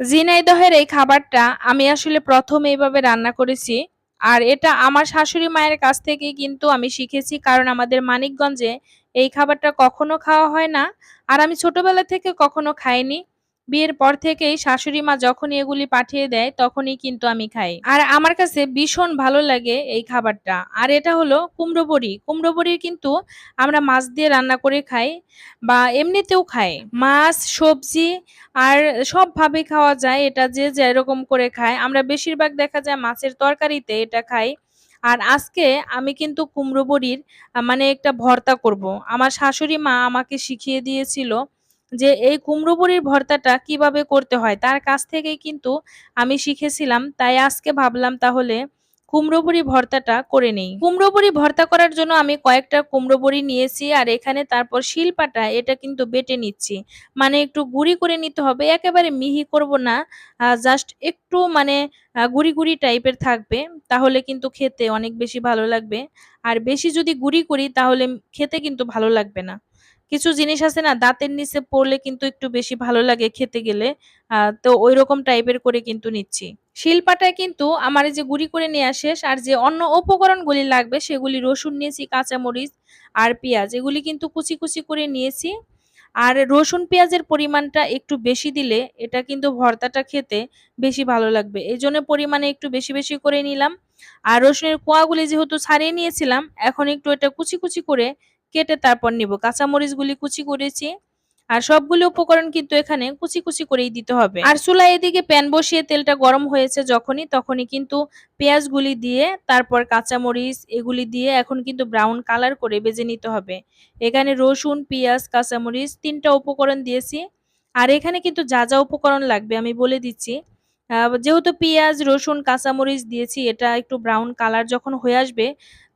ঝিনাইদহের এই খাবারটা আমি আসলে প্রথম এইভাবে রান্না করেছি। আর এটা আমার শাশুড়ি মায়ের কাছ থেকে কিন্তু আমি শিখেছি। কারণ আমাদের মানিকগঞ্জে এই খাবারটা কখনো খাওয়া হয় না। আর আমি ছোটবেলা থেকে কখনো খাইনি। বিয়ের পর থেকেই শাশুড়ি মা যখনই এগুলি পাঠিয়ে দেয় তখনই কিন্তু আমি খাই। আর আমার কাছে ভীষণ ভালো লাগে এই খাবারটা। আর এটা হলো কুমড়ো বড়ি। কুমড়ো বড়ি কিন্তু আমরা মাছ দিয়ে রান্না করে খাই বা এমনিতেও খাই। মাছ, সবজি আর সবভাবে খাওয়া যায়। এটা যে যেরকম করে খায়। আমরা বেশিরভাগ দেখা যায় মাছের তরকারিতে এটা খাই। আর আজকে আমি কিন্তু কুমড়ো বড়ির মানে একটা ভর্তা করব। আমার শাশুড়ি মা আমাকে শিখিয়ে দিয়েছিল যে এই কুমড়ো ভর্তাটা কীভাবে করতে হয়। তার কাছ থেকেই কিন্তু আমি শিখেছিলাম। তাই আজকে ভাবলাম তাহলে কুমড়ো ভর্তাটা করে নেই। কুমড়ো বড়ি ভর্তা করার জন্য আমি কয়েকটা কুমড়ো বড়ি নিয়েছি আর এখানে তারপর শিলপাটায় এটা কিন্তু বেটে নিচ্ছি। মানে একটু গুঁড়ি করে নিতে হবে। একেবারে মিহি করব না। জাস্ট একটু মানে গুঁড়ি, গুঁড়ি টাইপের থাকবে। তাহলে কিন্তু খেতে অনেক বেশি ভালো লাগবে। আর বেশি যদি গুঁড়ি করি তাহলে খেতে কিন্তু ভালো লাগবে না। কিছু জিনিস আছে না দাঁতের নিচে পড়লে কিন্তু একটু বেশি ভালো লাগে খেতে গেলে। তো ঐরকম টাইপের করে কিন্তু নিচ্ছি। শিলপাটায় কিন্তু আমার যে গুঁড়ি করে নেয়া শেষ। আর যে অন্য উপকরণগুলি লাগবে সেগুলি রসুন নিয়েছি, কাঁচামরিচ আর পেঁয়াজ। এগুলি কিন্তু কুচি, কুচি করে নিয়েছি। আর রসুন পেঁয়াজের পরিমাণটা একটু বেশি দিলে এটা কিন্তু ভর্তাটা খেতে বেশি ভালো লাগবে। এই জন্য পরিমাণে একটু বেশি, বেশি করে নিলাম। আর রসুনের কোয়াগুলি যেহেতু ছাড়িয়ে নিয়েছিলাম, এখন একটু এটা কুচি, কুচি করে কেটে তারপর নিব। কাঁচামরিচগুলি কুচি করেছি। আর সবগুলো উপকরণ কিন্তু এখানে কুচি, কুচি করেই দিতে হবে। আর চুলায় এদিকে প্যান বসিয়ে তেলটা গরম হয়েছে যখনই, তখনই কিন্তু পেঁয়াজগুলি দিয়ে তারপর কাঁচামরিচ এগুলি দিয়ে এখন কিন্তু ব্রাউন কালার করে বেজে নিতে হবে। এখানে রসুন, পেঁয়াজ, কাঁচামরিচ তিনটা উপকরণ দিয়েছি। আর এখানে কিন্তু যা, যা উপকরণ লাগবে আমি বলে দিচ্ছি। যেহেতু পেঁয়াজ, রসুন, কাঁচামরিচ দিয়েছি এটা একটু ব্রাউন কালার যখন হয়ে আসবে,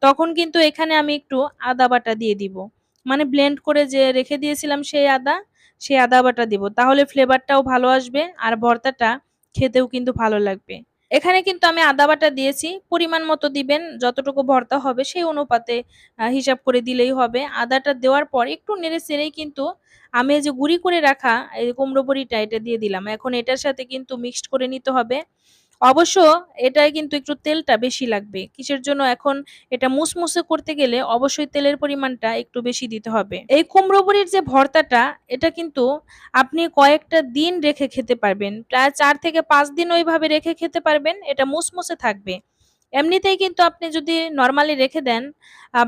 তখন কিন্তু এখানে আমি একটু আদা বাটা দিয়ে দিব। মানে ব্লেন্ড করে যে রেখে দিয়েছিলাম সেই আদা, সেই আদা বাটা দিব। তাহলে ফ্লেভারটাও ভালো আসবে আর ভর্তাটা খেতেও কিন্তু ভালো লাগবে। এখানে কিন্তু আমি আদা বাটা দিয়েছি। পরিমাণ মতো দিবেন। যতটুকু ভর্তা হবে সেই অনুপাতে হিসাব করে দিলেই হবে। আদাটা দেওয়ার পর একটু নেড়ে সেড়েই কিন্তু আমি যে গুঁড়ি করে রাখা, এই কুমড়ো বড়িটা এটা দিয়ে দিলাম। এখন এটার সাথে কিন্তু মিক্সড করে নিতে হবে। অবশ্য এটায় কিন্তু একটু তেলটা বেশি লাগবে। কিসের জন্য? এখন এটা মুসমুসে করতে গেলে অবশ্যই তেলের পরিমাণটা একটু বেশি দিতে হবে। এই কুমড়ো বড়ির যে ভর্তাটা এটা কিন্তু আপনি কয়েকটা দিন রেখে খেতে পারবেন। প্রায় চার থেকে পাঁচ দিন ওইভাবে রেখে খেতে পারবেন। এটা মুসমুসে থাকবে। এমনিতেই কিন্তু আপনি যদি নর্মালি রেখে দেন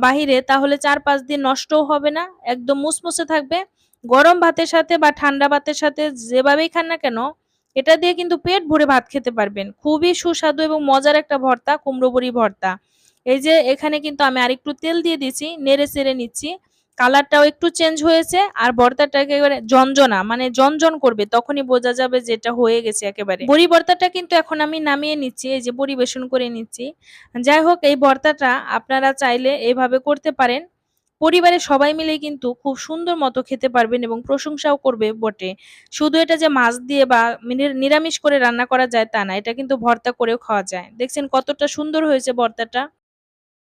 বাহিরে তাহলে ৪-৫ দিন নষ্টও হবে না। একদম মুসমুসে থাকবে। গরম ভাতের সাথে বা ঠান্ডা ভাতের সাথে যেভাবেই খান না কেন, এটা দিয়ে কিন্তু পেট ভরে ভাত খেতে পারবেন। খুবই সুস্বাদু এবং মজার একটা ভর্তা কুমড়ো বড়ি ভর্তা। এই যে এখানে কিন্তু আমি আরেকটু তেল দিয়ে দিচ্ছি, নেড়ে-চেড়ে নিচ্ছি। কালারটাও একটু চেঞ্জ হয়েছে আর ভর্তাটা একেবারে জনজনা মানে জনজন করবে। তখনই বোঝা যাবে যে এটা হয়ে গেছে একেবারে। বড়ি ভর্তাটা কিন্তু এখন আমি নামিয়ে নিচ্ছি। এই যে পরিবেশন করে নিচ্ছি। যাই হোক এই ভর্তাটা আপনারা চাইলে এভাবে করতে পারেন। পরিবারের সবাই মিলে কিন্তু খুব সুন্দর মতো খেতে পারবেন এবং প্রশংসাও করবে বটে। শুধু এটা যে মাছ দিয়ে বা নিরামিষ করে রান্না করা যায় তা না। এটা কিন্তু ভর্তা করেও খাওয়া যায়। দেখছেন কতটা সুন্দর হয়েছে ভর্তাটা?